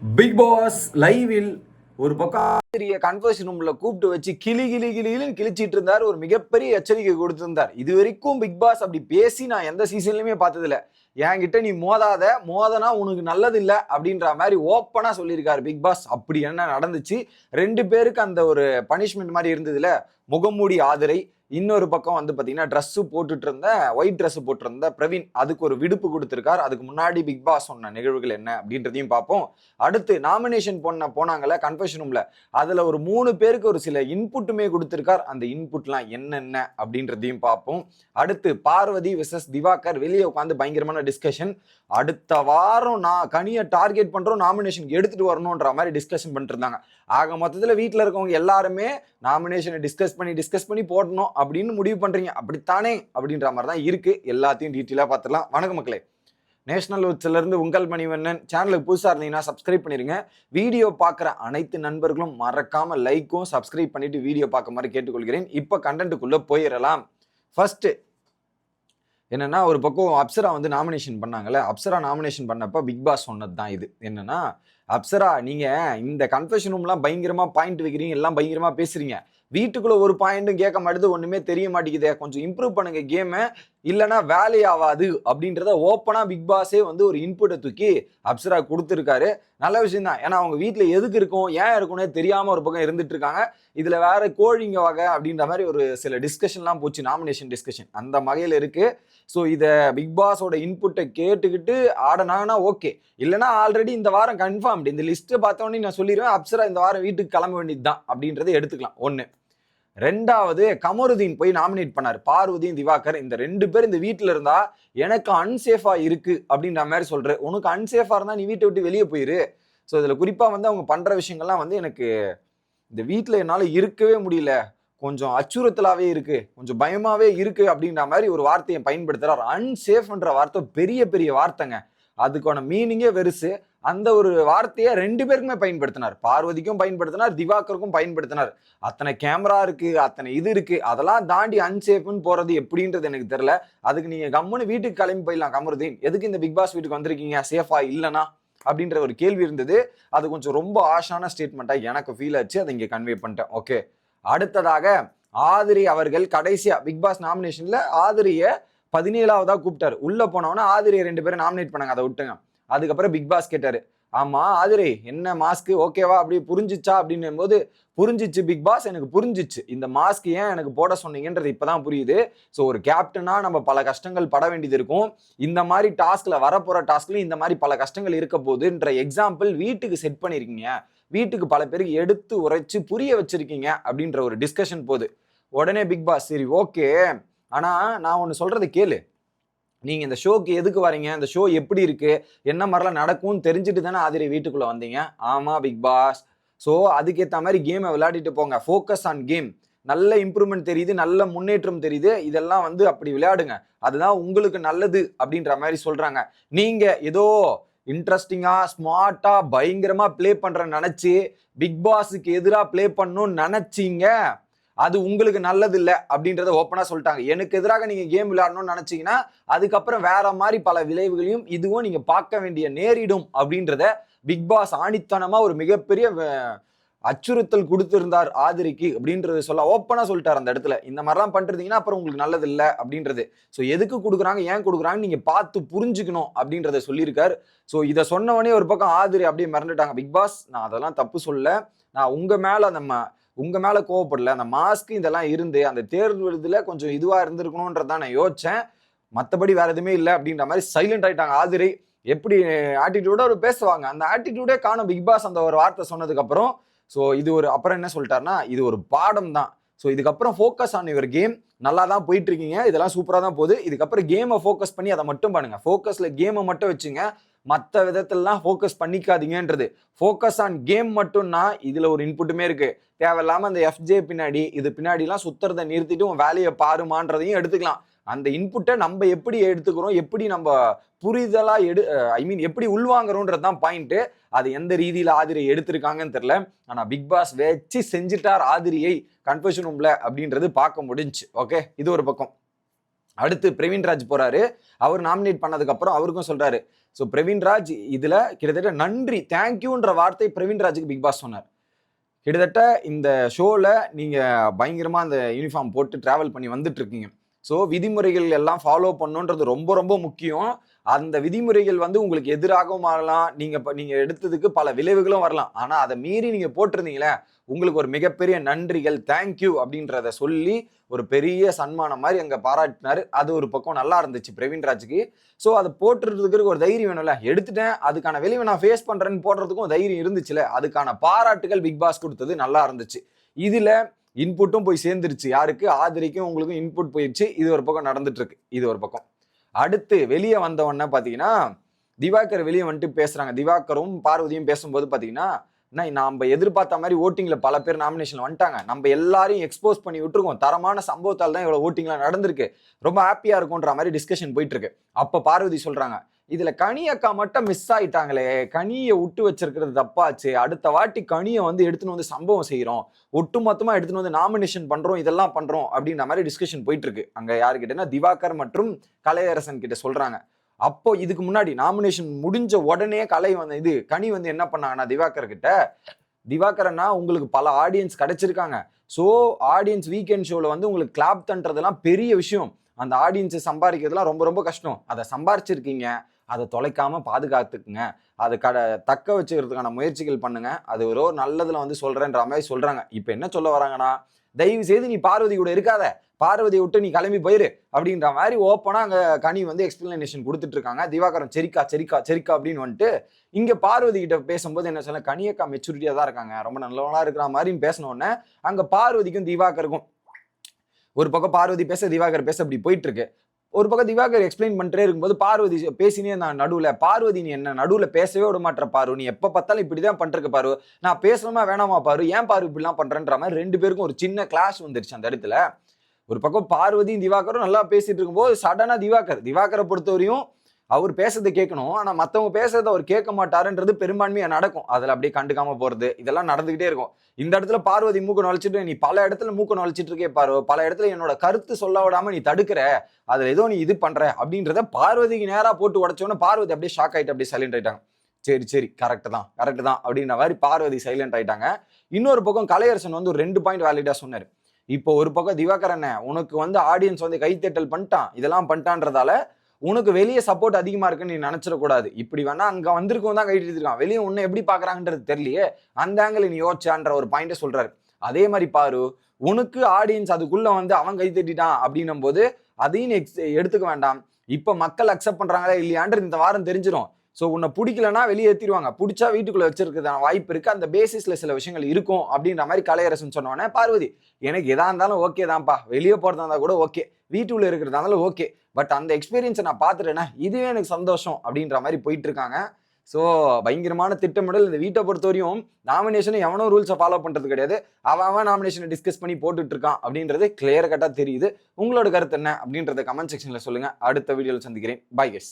Big pass லைவில் ஒரு பக்கம் பெரிய கன்வர்ஷன் ரூம்ல கூப்பிட்டு வச்சு கிளி கிளி கிளின்னு கிழிச்சிட்டு இருந்தார். ஒரு மிகப்பெரிய எச்சரிக்கை கொடுத்திருந்தார். இது வரைக்கும் பிக் பாஸ் அப்படி பேசி நான் எந்த சீசன்லயுமே பார்த்ததில்ல. என்கிட்ட நீ மோதாத மோதனா உனக்கு நல்லது இல்லை அப்படின்ற மாதிரி ஓப்பனாக சொல்லியிருக்காரு பிக் பாஸ் அப்படி என்ன நடந்துச்சு? ரெண்டு பேருக்கு அந்த ஒரு பனிஷ்மெண்ட் மாதிரி இருந்ததுல. முகமூடி ஆதிரை இன்னொரு பக்கம் வந்து பார்த்தீங்கன்னா ட்ரெஸ்ஸு போட்டுட்டு இருந்த ஒயிட் ட்ரெஸ்ஸு போட்டிருந்த பிரவீன் அதுக்கு ஒரு விடுப்பு கொடுத்துருக்கார். அதுக்கு முன்னாடி பிக் பாஸ் சொன்ன நிகழ்வுகள் என்ன அப்படின்றதையும் பார்ப்போம். அடுத்து நாமினேஷன் பண்ண போனாங்கல்ல கன்ஃபெஷன் ரூமில் அதில் ஒரு மூணு பேருக்கு ஒரு சில இன்புட்டுமே கொடுத்துருக்கார். அந்த இன்புட்லாம் என்னென்ன அப்படின்றதையும் பார்ப்போம். அடுத்து பார்வதி விசஸ் திவாகர் வெளியே உட்காந்து பயங்கரமான டிஸ்கஷன் அடுத்த வாரம் நான் கனியை டார்கெட் பண்ணுறோம் நாமினேஷன் எடுத்துகிட்டு வரணுன்ற மாதிரி டிஸ்கஷன் பண்ணிட்டு இருந்தாங்க. ஆக மொத்தத்தில் வீட்டில் இருக்கவங்க எல்லாருமே நாமினேஷனை டிஸ்கஸ் பண்ணி டிஸ்கஸ் பண்ணி போடணும் அப்படின்னு முடிவு பண்ணுறீங்க அப்படித்தானே? அப்படின்ற மாதிரி தான் இருக்குது எல்லாத்தையும் டீட்டெயிலாக பார்த்துலாம் வணக்க மக்களே. நேஷனல் உட்ஸ்ல உங்கள் மணிவண்ணன் சேனலுக்கு புதுசாக இருந்தீங்கன்னா சப்ஸ்கிரைப் பண்ணிருங்க. வீடியோ பார்க்குற அனைத்து நண்பர்களும் மறக்காமல் லைக்கும் சப்ஸ்கிரைப் பண்ணிவிட்டு வீடியோ பார்க்க மாதிரி கேட்டுக்கொள்கிறேன். இப்போ கண்டென்ட்டுக்குள்ளே போயிடலாம். ஃபஸ்ட்டு என்னென்னா ஒரு பக்கம் அப்சரா வந்து நாமினேஷன் பண்ணாங்கல்ல. அப்சரா நாமினேஷன் பண்ணப்போ பிக் பாஸ் சொன்னது தான் இது. என்னென்னா அப்சரா நீங்கள் இந்த கன்ஃபெஷன் ரூம்லாம் பயங்கரமாக பாயிண்ட் வைக்கிறீங்க. எல்லாம் பயங்கரமாக பேசுகிறீங்க வீட்டுக்குள்ள ஒரு பாயிண்ட்டும் கேட்க மாட்டேது ஒண்ணுமே தெரிய மாட்டேங்குதே. கொஞ்சம் இம்ப்ரூவ் பண்ணுங்க கேமை இல்லைன்னா வேலை ஆகாது அப்படின்றத ஓப்பனாக பிக் பாஸே வந்து ஒரு இன்புட்டை தூக்கி அப்சரா கொடுத்துருக்காரு. நல்ல விஷயம் தான் ஏன்னா அவங்க வீட்டில் எதுக்கு இருக்கும் ஏன் இருக்கும்னே தெரியாமல் ஒரு பக்கம் இருந்துட்டு இருக்காங்க. இதில் வேற கோழிங்க வகை அப்படின்ற மாதிரி ஒரு சில டிஸ்கஷன்லாம் போச்சு நாமினேஷன் டிஸ்கஷன் அந்த வகையில் இருக்கு. ஸோ இதை பிக் பாஸோட இன்புட்டை கேட்டுக்கிட்டு ஆடனாங்கன்னா ஓகே இல்லைனா ஆல்ரெடி இந்த வாரம் கன்ஃபார்ம்டு இந்த லிஸ்ட்டு பார்த்தோன்னே நான் சொல்லிடுவேன் அப்சரா இந்த வாரம் வீட்டுக்கு கிளம்ப வேண்டியது தான் அப்படின்றத எடுத்துக்கலாம். ஒன்று ரெண்டாவது கமருதீன் போய் நாமினேட் பண்ணார். பார்வதியும் திவாகர் இந்த ரெண்டு பேர் இந்த வீட்டில் இருந்தா எனக்கு அன்சேஃபா இருக்கு அப்படின்ற மாதிரி சொல்ற. உனக்கு அன்சேஃபா இருந்தா நீ வீட்டை விட்டு வெளியே போயிரு. ஸோ இதுல குறிப்பா வந்து அவங்க பண்ற விஷயங்கள்லாம் வந்து எனக்கு இந்த வீட்டில் என்னால் இருக்கவே முடியல. கொஞ்சம் அச்சுறுத்தலாகவே இருக்கு. கொஞ்சம் பயமாவே இருக்கு அப்படின்ற மாதிரி ஒரு வார்த்தையை பயன்படுத்துகிறார் அன்சேஃப்ன்ற வார்த்தை பெரிய பெரிய வார்த்தைங்க. அதுக்கான மீனிங்கே வெறுசு. அந்த ஒரு வார்த்தையை ரெண்டு பேருக்குமே பயன்படுத்தினார். பார்வதிக்கும் பயன்படுத்தினார் திவாகருக்கும் பயன்படுத்தினார். அத்தனை கேமரா இருக்கு அத்தனை இது இருக்கு அதெல்லாம் தாண்டி அன்சேஃப்னு போறது எப்படின்றது எனக்கு தெரியல. அதுக்கு நீங்க கம்முன்னு வீட்டுக்கு கிளம்பி போயிடலாம் கமருதீன். எதுக்கு இந்த பிக் பாஸ் வீட்டுக்கு வந்திருக்கீங்க? சேஃபா இல்லைனா? அப்படின்ற ஒரு கேள்வி இருந்தது. அது கொஞ்சம் ரொம்ப ஆஷான ஸ்டேட்மெண்ட்டாக எனக்கு ஃபீல் ஆச்சு. அதை இங்கே கன்வே பண்ணிட்டேன். ஓகே அடுத்ததாக ஆதிரி அவர்கள் கடைசியாக பிக் பாஸ் நாமினேஷனில் ஆதிரியை பதினேழாவதாக கூப்பிட்டாரு. உள்ளே போனவொன்னே ஆதிரியை ரெண்டு பேரும் நாமினேட் பண்ணாங்க. அதை விட்டுங்க அதுக்கப்புறம் பிக் பாஸ் கேட்டாரு ஆமா ஆதிரி என்ன மாஸ்க் ஓகேவா அப்படி புரிஞ்சிச்சா அப்படின்னும் போது புரிஞ்சிச்சு பிக் பாஸ் எனக்கு புரிஞ்சிச்சு. இந்த மாஸ்க் ஏன் எனக்கு போட சொன்னீங்கன்றது இப்பதான் புரியுது. ஸோ ஒரு கேப்டனா நம்ம பல கஷ்டங்கள் பட வேண்டியது இருக்கும். இந்த மாதிரி டாஸ்க்ல வரப்போற டாஸ்க்லயும் இந்த மாதிரி பல கஷ்டங்கள் இருக்க போகுதுன்ற எக்ஸாம்பிள் வீட்டுக்கு செட் பண்ணிருக்கீங்க. வீட்டுக்கு பல பேருக்கு எடுத்து உரைச்சு புரிய வச்சிருக்கீங்க. அப்படின்ற ஒரு டிஸ்கஷன் போகுது. உடனே பிக் பாஸ் சரி ஓகே ஆனா நான் ஒன்று சொல்றது கேளு. நீங்கள் இந்த ஷோக்கு எதுக்கு வரீங்க? இந்த ஷோ எப்படி இருக்குது என்ன மாதிரிலாம் நடக்கும்னு தெரிஞ்சுட்டு தானே ஆதிரி வீட்டுக்குள்ளே வந்தீங்க? ஆமாம் பிக் பாஸ் ஸோ அதுக்கேற்ற மாதிரி கேமை விளையாடிட்டு போங்க. ஃபோக்கஸ் ஆன் கேம் நல்ல இம்ப்ரூவ்மெண்ட் தெரியுது நல்ல முன்னேற்றம் தெரியுது. இதெல்லாம் வந்து அப்படி விளையாடுங்க. அதுதான் உங்களுக்கு நல்லது அப்படின்ற மாதிரி சொல்கிறாங்க நீங்கள் ஏதோ இன்ட்ரெஸ்டிங்காக ஸ்மார்ட்டாக பயங்கரமாக ப்ளே பண்ணுற நினச்சி பிக் பாஸுக்கு எதிராக ப்ளே பண்ணணும்னு நினச்சிங்க அது உங்களுக்கு நல்லது இல்லை அப்படின்றத ஓப்பனாக சொல்லிட்டாங்க. எனக்கு எதிராக நீங்கள் கேம் விளையாடணும்னு நினைச்சீங்கன்னா அதுக்கப்புறம் வேற மாதிரி பல விளைவுகளையும் இதுவும் நீங்கள் பார்க்க வேண்டிய நேரிடும் அப்படின்றத பிக் பாஸ் ஆணித்தனமாக ஒரு மிகப்பெரிய அச்சுறுத்தல் கொடுத்திருந்தார் ஆதிரிக்கு அப்படின்றது சொல்ல ஓப்பனாக சொல்லிட்டார் அந்த இடத்துல. இந்த மாதிரிலாம் பண்றீங்கன்னா அப்புறம் உங்களுக்கு நல்லது இல்லை அப்படின்றது. ஸோ எதுக்கு கொடுக்குறாங்க ஏன் கொடுக்குறாங்கன்னு நீங்கள் பார்த்து புரிஞ்சுக்கணும் அப்படின்றத சொல்லியிருக்காரு. ஸோ இதை சொன்னவனே ஒரு பக்கம் ஆதிரி அப்படியே மறந்துட்டாங்க பிக் பாஸ் நான் அதெல்லாம் தப்பு சொல்ல நான் உங்கள் மேலே நம்ம உங்க மேல கோவப்படல அந்த மாஸ்க் இதெல்லாம் இருந்து அந்த தேர்வு இதுல கொஞ்சம் இதுவா இருந்திருக்கணும்ன்றதான் நான் யோசிச்சேன். மற்றபடி வேற எதுவுமே இல்லை அப்படின்ற மாதிரி சைலண்ட் ஆயிட்டாங்க. ஆதிரை எப்படி ஆட்டிடியூட ஒரு பேசுவாங்க. அந்த ஆட்டிடியூடே காணும் பிக் பாஸ் அந்த ஒரு வார்த்தை சொன்னதுக்கு அப்புறம் ஸோ இது ஒரு அப்புறம் என்ன சொல்லிட்டாருன்னா இது ஒரு பாடம் தான். ஸோ இதுக்கப்புறம் ஃபோக்கஸ் ஆன் யுவர் கேம் நல்லா தான் போயிட்டு இருக்கீங்க. இதெல்லாம் சூப்பராக தான் போகுது. இதுக்கப்புறம் கேமை ஃபோக்கஸ் பண்ணி அதை மட்டும் பண்ணுங்க. ஃபோக்கஸில் கேமை மட்டும் வச்சுங்க. மற்ற விதத்திலலாம் ஃபோக்கஸ் பண்ணிக்காதீங்கன்றது. ஃபோக்கஸ் ஆன் கேம் மட்டும்னா இதில் ஒரு இன்புட்டுமே இருக்குது தேவையில்லாமல் அந்த எஃப்ஜே பின்னாடி இது பின்னாடிலாம் சுத்துறதை நிறுத்திட்டு உன் வேலையை பாருமான்றதையும் எடுத்துக்கலாம். அந்த இன்புட்டை நம்ம எப்படி எடுத்துக்கிறோம் எப்படி நம்ம புரிதலாக எடு ஐ மீன் எப்படி உள்வாங்குறோன்றது தான் பாயிண்ட்டு அது எந்த ரீதியில் ஆதிரியை எடுத்திருக்காங்கன்னு தெரில ஆனால் பிக் பாஸ் வச்சு செஞ்சுட்டார் ஆதிரியை கன்ஃபெஷன் ரூம்ல அப்படின்றது பார்க்க முடிஞ்சு ஓகே இது ஒரு பக்கம். அடுத்து பிரவீன்ராஜ் போறாரு. அவர் நாமினேட் பண்ணதுக்கப்புறம் அவருக்கும் சொல்றாரு. ஸோ பிரவீன்ராஜ் இதில் கிட்டத்தட்ட நன்றி தேங்க்யூன்ற வார்த்தை பிரவீன்ராஜுக்கு பிக் பாஸ் சொன்னார். கிட்டத்தட்ட இந்த ஷோவில் நீங்கள் பயங்கரமாக அந்த யூனிஃபார்ம் போட்டு ட்ராவல் பண்ணி வந்துட்டு இருக்கீங்க. ஸோ விதிமுறைகள் எல்லாம் ஃபாலோ பண்ணுன்றது ரொம்ப ரொம்ப முக்கியம். அந்த விதிமுறைகள் வந்து உங்களுக்கு எதிராகவும் மாறலாம். நீங்க இப்ப நீங்க எடுத்ததுக்கு பல விளைவுகளும் வரலாம். ஆனா அதை மீறி நீங்க போட்டிருந்தீங்களே உங்களுக்கு ஒரு மிகப்பெரிய நன்றிகள் தேங்க்யூ அப்படின்றத சொல்லி ஒரு பெரிய சன்மானம் மாதிரி அங்கே பாராட்டினாரு. அது ஒரு பக்கம் நல்லா இருந்துச்சு பிரவீன்ராஜுக்கு ஸோ அதை போட்டுறதுக்கு ஒரு தைரியம் வேணும்ல. எடுத்துட்டேன் அதுக்கான விளைவை நான் ஃபேஸ் பண்றேன்னு போடுறதுக்கும் தைரியம் இருந்துச்சுல. அதுக்கான பாராட்டுகள் பிக் பாஸ் கொடுத்தது நல்லா இருந்துச்சு. இதுல இன்புட்டும் போய் சேர்ந்துருச்சு. யாருக்கு? ஆதரிக்கும் உங்களுக்கும் இன்புட் போயிடுச்சு இது ஒரு பக்கம் நடந்துட்டு இருக்கு. இது ஒரு பக்கம். அடுத்து வெளியே வந்தவொடனே பார்த்தீங்கன்னா திவாகர் வெளியே வந்துட்டு பேசுகிறாங்க திவாகரும் பார்வதியும் பேசும்போது பார்த்தீங்கன்னா அண்ணா, நம்ம எதிர்பார்த்த மாதிரி ஓட்டிங்கில் பல பேர் நாமினேஷன் வந்துட்டாங்க. நம்ம எல்லாரையும் எக்ஸ்போஸ் பண்ணி விட்டுருக்கோம். தரமான சம்பவத்தால் தான் இவ்வளோ ஓட்டிங்லாம் நடந்திருக்கு. ரொம்ப ஹாப்பியாக இருக்கும்ன்ற மாதிரி டிஸ்கஷன் போயிட்டு இருக்கு. பார்வதி சொல்கிறாங்க இதுல கனி அக்கா மட்டும் மிஸ் ஆயிட்டாங்களே. கனியை விட்டு வச்சிருக்கிறது தப்பாச்சு. அடுத்த வாட்டி கனியை வந்து எடுத்துன்னு வந்து சம்பவம் செய்யறோம் ஒட்டு மொத்தமா எடுத்துன்னு வந்து நாமினேஷன் பண்றோம் இதெல்லாம் பண்றோம் அப்படின்ற மாதிரி டிஸ்கஷன் போயிட்டு இருக்கு அங்க யாருக்கிட்டனா திவாகர் மற்றும் கலையரசன் கிட்ட சொல்றாங்க. அப்போ இதுக்கு முன்னாடி நாமினேஷன் முடிஞ்ச உடனே கலை வந்து இது கனி வந்து என்ன பண்ணாங்கன்னா திவாகர் கிட்ட திவாகரன்னா உங்களுக்கு பல ஆடியன்ஸ் கிடைச்சிருக்காங்க. ஸோ ஆடியன்ஸ் வீக்கெண்ட் ஷோவில் வந்து உங்களுக்கு கிளாப் தன்றதெல்லாம் பெரிய விஷயம். அந்த ஆடியன்ஸை சம்பாதிக்கிறதுலாம் ரொம்ப ரொம்ப கஷ்டம். அதை சம்பாரிச்சிருக்கீங்க. அதை தொலைக்காமல் பாதுகாத்துக்குங்க. அது கட தக்க வச்சுக்கிறதுக்கான முயற்சிகள் பண்ணுங்க. அது ஒரு நல்லதில் வந்து சொல்கிறேன்ற மாதிரி சொல்கிறாங்க இப்போ என்ன சொல்ல வராங்கன்னா தயவு செய்து நீ பார்வதி கூட இருக்காத. பார்வதியை விட்டு நீ கிளம்பி போயிரு. அப்படின்ற மாதிரி ஓப்பனாக அங்கே கனி வந்து எக்ஸ்பிளனேஷன் கொடுத்துட்டு இருக்காங்க. திவாகரன் சரிக்கா சரிக்கா சரிக்கா அப்படின்னு வந்துட்டு இங்கே பார்வதி கிட்ட பேசும்போது என்ன சொல்ல கனியக்கா மெச்சூரிட்டியாக தான் இருக்காங்க. ரொம்ப நல்லவனாக இருக்கிற மாதிரின்னு பேசினோடனே அங்கே பார்வதிக்கும் திவாகருக்கும் ஒரு பக்கம் பார்வதி பேச திவாகர் பேச அப்படி போயிட்டு இருக்கு. ஒரு பக்கம் திவாகர் எக்ஸ்பிளைன் பண்ணிட்டே இருக்கும்போது பார்வதி பேசினே நான் நடுவில் பார்வதி நீ என்ன? நடுவில் பேசவே விட மாட்டேற பாரு. நீ எப்போ பார்த்தாலும் இப்படி தான் பண்றக்க பாரு. நான் பேசணுமா வேணாமா பாரு. ஏன் பாரு இப்படிலாம் பண்ணுறேன்ற மாதிரி ரெண்டு பேருக்கும் ஒரு சின்ன கிளாஸ் வந்துருச்சு அந்த இடத்துல. ஒரு பக்கம் பார்வதியும் திவாகரும் நல்லா பேசிட்டு இருக்கும்போது சடனாக திவாகர் திவாகரை பொறுத்தவரையும் அவர் பேசுறதை கேட்கணும் ஆனா மத்தவங்க பேசுறதை அவர் கேட்க மாட்டாருன்றது பெரும்பான்மையா நடக்கும். அதுல அப்படியே கண்டுக்காம போறது இதெல்லாம் நடந்துகிட்டே இருக்கும். இந்த இடத்துல பார்வதி மூக்க நுழைச்சிட்டு நீ பல இடத்துல மூக்க நுழைச்சிட்டு இருக்கே பாரு. பல இடத்துல என்னோட கருத்து சொல்ல விடாம நீ தடுக்கிற. அதுல ஏதோ நீ இது பண்ற அப்படின்றத பார்வதிக்கு நேரா போட்டு உடச்சோன்னு பார்வதி அப்படியே ஷாக் ஆயிட்டு அப்படியே சைலண்ட் ஆயிட்டாங்க. சரி சரி கரெக்ட் தான் கரெக்ட் தான் அப்படின்ற மாதிரி பார்வதி சைலண்ட் ஆயிட்டாங்க. இன்னொரு பக்கம் கலையரசன் வந்து ஒரு ரெண்டு பாயிண்ட் வேலிடா சொன்னாரு. இப்போ ஒரு பக்கம் திவாகரன் உனக்கு வந்து ஆடியன்ஸ் வந்து கைத்தட்டல் பண்ணிட்டான் இதெல்லாம் பண்ணிட்டான்றதால உனக்கு வெளியே சப்போர்ட் அதிகமாக இருக்குன்னு நீ நினச்சிடக்கூடாது. இப்படி வேணா அங்கே வந்திருக்கவன் தான் கைட்டு இருக்கான். வெளியே உன்னை எப்படி பார்க்குறாங்கன்றது தெரியலையே. அந்த ஆங்கிள் நீ யோசிச்சான்ற ஒரு பாயிண்ட்டை சொல்கிறாரு அதே மாதிரி பாரு உனக்கு ஆடியன்ஸ் அதுக்குள்ளே வந்து அவன் கை தட்டிட்டான் அப்படின்னும் போது அதையும் எக்ஸ் எடுத்துக்க வேண்டாம். இப்போ மக்கள் அக்செப்ட் பண்ணுறாங்களா இல்லையான்றது இந்த வாரம் தெரிஞ்சிடும் ஸோ உன்னை பிடிக்கலனா வெளியே ஏற்றிடுவாங்க பிடிச்சா வீட்டுக்குள்ளே வச்சிருக்கிறதான வாய்ப்பு இருக்குது அந்த பேசிஸில் சில விஷயங்கள் இருக்கும் அப்படின்ற மாதிரி கலையரசன் சொன்னோன்னே பார்வதி எனக்கு எதாக இருந்தாலும் ஓகே தான்ப்பா. வெளியே போகிறதா இருந்தால் கூட ஓகே வீட்டுல இருக்கிறதுனால ஓகே. பட் அந்த எக்ஸ்பீரியன்ஸை நான் பார்த்துட்டேன்னா இதுவே எனக்கு சந்தோஷம் அப்படின்ற மாதிரி போயிட்டு இருக்காங்க ஸோ பயங்கரமான திட்டமிடல். இந்த வீட்டை பொறுத்தவரையும் நாமினேஷனை எவனோ ரூல்ஸை ஃபாலோ பண்ணுறது கிடையாது. அவன் அவன் நாமினேஷனை டிஸ்கஸ் பண்ணி போட்டுட்டு இருக்கான் அப்படின்றது கிளியர் கட்டாக தெரியுது. உங்களோட கருத்து என்ன அப்படின்றத கமெண்ட் செக்ஷனில் சொல்லுங்கள் அடுத்த வீடியோவில் சந்திக்கிறேன். By guess